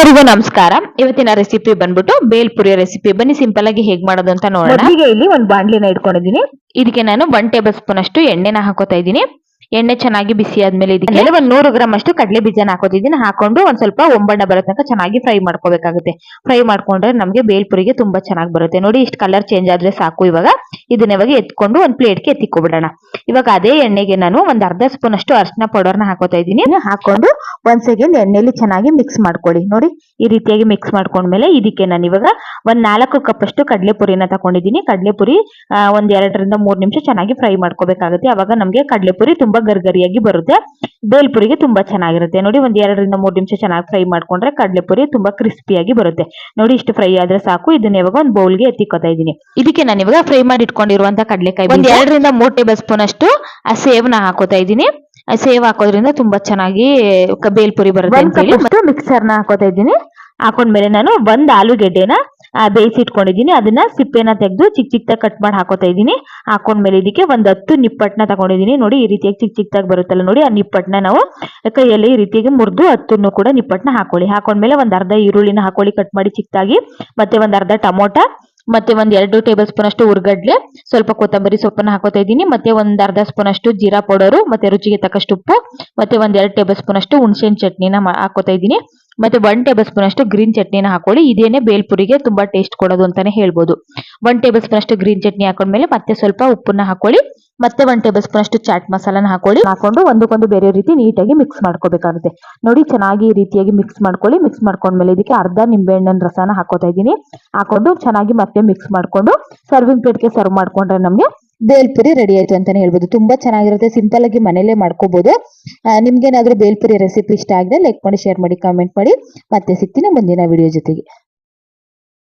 ಎಲ್ಲರಿಗೂ ನಮಸ್ಕಾರ. ಇವತ್ತಿನ ರೆಸಿಪಿ ಬಂದ್ಬಿಟ್ಟು ಬೇಲ್ಪುರಿ ರೆಸಿಪಿ ಬನ್ನಿ ಸಿಂಪಲ್ ಆಗಿ ಹೇಗ್ ಮಾಡೋದು ಅಂತ ನೋಡೋಣ. ಇಲ್ಲಿ ಒಂದು ಬಾಂಡ್ಲಿನ ಇಟ್ಕೊಂಡಿದ್ದೀನಿ. ಇದಕ್ಕೆ ನಾನು ಒನ್ ಟೇಬಲ್ ಸ್ಪೂನ್ ಅಷ್ಟು ಎಣ್ಣೆನ ಹಾಕೋತಾ ಇದ್ದೀನಿ. ಎಣ್ಣೆ ಚೆನ್ನಾಗಿ ಬಿಸಿ ಆದ್ಮೇಲೆ ಇದಕ್ಕೆ ಒಂದ್ ನೂರು ಗ್ರಾಮ್ ಅಷ್ಟು ಕಡಲೆ ಬೀಜನ ಹಾಕೋತಿದ್ದೀನಿ ಹಾಕೊಂಡು ಒಂದ್ ಸ್ವಲ್ಪ ಒಂಬಣ್ಣ ಬರೋ ತನಕ ಚೆನ್ನಾಗಿ ಫ್ರೈ ಮಾಡ್ಕೋಬೇಕಾಗುತ್ತೆ. ಫ್ರೈ ಮಾಡ್ಕೊಂಡ್ರೆ ನಮಗೆ ಬೇಲ್ಪುರಿಗೆ ತುಂಬಾ ಚೆನ್ನಾಗಿ ಬರುತ್ತೆ. ನೋಡಿ ಇಷ್ಟು ಕಲರ್ ಚೇಂಜ್ ಆದ್ರೆ ಸಾಕು ಇವಾಗ. ಇದನ್ನ ಇವಾಗ ಎತ್ಕೊಂಡು ಒಂದ್ ಪ್ಲೇಟ್ಗೆ ಎತ್ತಿಕೊಬಿಡೋಣ. ಇವಾಗ ಅದೇ ಎಣ್ಣೆಗೆ ನಾನು ಒಂದ್ ಅರ್ಧ ಸ್ಪೂನ್ ಅಷ್ಟು ಅರ್ಶಿನ ನ ಹಾಕೋತಾ ಇದ್ದೀನಿ. ಹಾಕೊಂಡು ಒಂದ್ ಸೆಕೆಂಡ್ ಎಣ್ಣೆಲಿ ಚೆನ್ನಾಗಿ ಮಿಕ್ಸ್ ಮಾಡ್ಕೊಳ್ಳಿ ನೋಡಿ ಈ ರೀತಿಯಾಗಿ ಮಿಕ್ಸ್ ಮಾಡ್ಕೊಂಡ್ಮೇಲೆ ಇದಕ್ಕೆ ನಾನು ಇವಾಗ ಒಂದ್ ನಾಲ್ಕು ಕಪ್ ಅಷ್ಟು ಕಡಲೆ ಪುರಿನ ತಗೊಂಡಿದ್ದೀನಿ ಕಡಲೆ ಪುರಿ ಒಂದ್ ಎರಡರಿಂದ ಮೂರ್ ನಿಮಿಷ ಚೆನ್ನಾಗಿ ಫ್ರೈ ಮಾಡ್ಕೋಬೇಕಾಗುತ್ತೆ. ಅವಾಗ ನಮ್ಗೆ ಕಡಲೆ ಪುರಿ ತುಂಬಾ ಗರ್ಗರಿಯಾಗಿ ಬರುತ್ತೆ. ಬೇಲ್ಪುರಿಗೆ ತುಂಬಾ ಚೆನ್ನಾಗಿರುತ್ತೆ. ನೋಡಿ ಒಂದ್ ಎರಡರಿಂದ ಮೂರು ನಿಮಿಷ ಚೆನ್ನಾಗಿ ಫ್ರೈ ಮಾಡ್ಕೊಂಡ್ರೆ ಕಡಲೆಪುರಿ ತುಂಬಾ ಕ್ರಿಸ್ಪಿಯಾಗಿ ಬರುತ್ತೆ. ನೋಡಿ ಇಷ್ಟು ಫ್ರೈ ಆದ್ರೆ ಸಾಕು. ಇದನ್ನ ಇವಾಗ ಒಂದು ಬೌಲ್ಗೆ ಎತ್ತಿಕೋತಾ ಇದೀನಿ ಇದಕ್ಕೆ ನಾನು ಇವಾಗ ಫ್ರೈ ಮಾಡಿ ಇಟ್ಕೊಂಡಿರುವಂತ ಕಡಲೆಕಾಯಿ ಒಂದ್ ಎರಡರಿಂದ ಮೂರ್ ಟೇಬಲ್ ಸ್ಪೂನ್ ಅಷ್ಟು ಆ ಸೇವ್ನ ಹಾಕೋತಾ ಇದೀನಿ ಆ ಸೇವ್ ಹಾಕೋದ್ರಿಂದ ತುಂಬಾ ಚೆನ್ನಾಗಿ ಬೇಲ್ಪುರಿ ಬರುತ್ತೆ ಮಿಕ್ಸರ್ನ ಹಾಕೋತಾ ಇದ್ದೀನಿ. ಹಾಕೊಂಡ್ಮೇಲೆ ನಾನು ಒಂದ್ ಆಲೂಗೆಡ್ಡೆನ ಆ, ಬೇಯಿಸಿ ಇಟ್ಕೊಂಡಿದ್ದೀನಿ ಅದನ್ನ ಸಿಪ್ಪೆನ ತೆಗೆದು ಚಿಕ್ಕ ಚಿಕ್ಕದಾಗಿ ಕಟ್ ಮಾಡಿ ಹಾಕೋತಾ ಇದ್ದೀನಿ. ಹಾಕೊಂಡ್ಮೇಲೆ ಇದಕ್ಕೆ ಒಂದ್ ಹತ್ತು ನಿಪ್ಪಟ್ನ ತಗೊಂಡಿದ್ದೀನಿ. ನೋಡಿ ಈ ರೀತಿಯಾಗಿ ಚಿಕ್ಕ ಚಿಕ್ಕದಾಗಿ ಬರುತ್ತಲ್ಲ ನೋಡಿ ಆ ನಿಪ್ಪಟ್ನ ನಾವು ಕೈಯಲ್ಲಿ ಈ ರೀತಿಯಾಗಿ ಮುರಿದು ಹತ್ತನ್ನು ಕೂಡ ನಿಪ್ಪಟ್ನ ಹಾಕೊಳ್ಳಿ. ಹಾಕೊಂಡ್ಮೇಲೆ ಒಂದ್ ಅರ್ಧ ಈರುಳ್ಳಿನ ಹಾಕೊಳ್ಳಿ ಕಟ್ ಮಾಡಿ ಚಿಕ್ಕದಾಗಿ ಮತ್ತೆ ಒಂದು ಅರ್ಧ ಟೊಮೊಟ ಮತ್ತೆ ಒಂದ್ ಎರಡು ಟೇಬಲ್ ಸ್ಪೂನ್ ಅಷ್ಟು ಉರ್ಗಡ್ಲೆ ಸ್ವಲ್ಪ ಕೊತ್ತಂಬರಿ ಸೊಪ್ಪನ್ನ ಹಾಕೋತಾ ಇದ್ದೀನಿ. ಮತ್ತೆ ಒಂದ್ ಅರ್ಧ ಸ್ಪೂನ್ ಅಷ್ಟು ಜೀರಾ ಪೌಡರು ಮತ್ತೆ ರುಚಿಗೆ ತಕ್ಕಷ್ಟು ಉಪ್ಪು ಮತ್ತೆ ಒಂದ್ ಎರಡು ಟೇಬಲ್ ಸ್ಪೂನ್ ಅಷ್ಟು ಹುಣಸೆಹಣ್ಣು ಚಟ್ನಿನ ಹಾಕೋತಾ ಇದ್ದೀನಿ. ಮತ್ತೆ ಒನ್ ಟೇಬಲ್ ಸ್ಪೂನ್ ಅಷ್ಟು ಗ್ರೀನ್ ಚಟ್ನಿನ ಹಾಕೊಳ್ಳಿ. ಇದೇನೆ ಬೇಲ್ಪುರಿಗೆ ತುಂಬಾ ಟೇಸ್ಟ್ ಕೊಡೋದು ಅಂತಾನೆ ಹೇಳ್ಬೋದು. ಒನ್ ಟೇಬಲ್ ಸ್ಪೂನ್ ಅಷ್ಟು ಗ್ರೀನ್ ಚಟ್ನಿ ಹಾಕೊಂಡ್ಮೇಲೆ ಮತ್ತೆ ಸ್ವಲ್ಪ ಉಪ್ಪನ್ನ ಹಾಕೊಳ್ಳಿ. ಮತ್ತೆ ಒನ್ ಟೇಬಲ್ ಸ್ಪೂನ್ ಅಷ್ಟು ಚಾಟ್ ಮಸಾಲಾನ ಹಾಕೊಳ್ಳಿ. ಹಾಕೊಂಡು ಒಂದಕ್ಕೊಂದು ಬೇರೆ ರೀತಿ ನೀಟಾಗಿ ಮಿಕ್ಸ್ ಮಾಡ್ಕೋಬೇಕಾಗುತ್ತೆ. ನೋಡಿ, ಚೆನ್ನಾಗಿ ಈ ರೀತಿಯಾಗಿ ಮಿಕ್ಸ್ ಮಾಡ್ಕೊಳ್ಳಿ. ಮಿಕ್ಸ್ ಮಾಡ್ಕೊಂಡ್ಮೇಲೆ ಇದಕ್ಕೆ ಅರ್ಧ ನಿಂಬೆಹಣ್ಣಿನ ರಸನ ಹಾಕೋತಾ ಇದ್ದೀನಿ. ಹಾಕೊಂಡು ಚೆನ್ನಾಗಿ ಮತ್ತೆ ಮಿಕ್ಸ್ ಮಾಡ್ಕೊಂಡು ಸರ್ವಿಂಗ್ ಪ್ಲೇಟ್ಗೆ ಸರ್ವ್ ಮಾಡ್ಕೊಂಡ್ರೆ ನಮಗೆ ಬೇಲ್ಪುರಿ ರೆಡಿ ಆಯ್ತು ಅಂತಾನೆ ಹೇಳ್ಬೋದು. ತುಂಬಾ ಚೆನ್ನಾಗಿರುತ್ತೆ. ಸಿಂಪಲ್ ಆಗಿ ಮನೇಲೆ ಮಾಡ್ಕೋಬಹುದು ನಿಮ್ಗೇನಾದ್ರೂ ಬೇಲ್ಪುರಿ ರೆಸಿಪಿ ಇಷ್ಟ ಆಗಿದೆ ಲೈಕ್ ಮಾಡಿ ಶೇರ್ ಮಾಡಿ ಕಾಮೆಂಟ್ ಮಾಡಿ. ಮತ್ತೆ ಸಿಗ್ತೀನಿ ಮುಂದಿನ ವಿಡಿಯೋ ಜೊತೆಗೆ.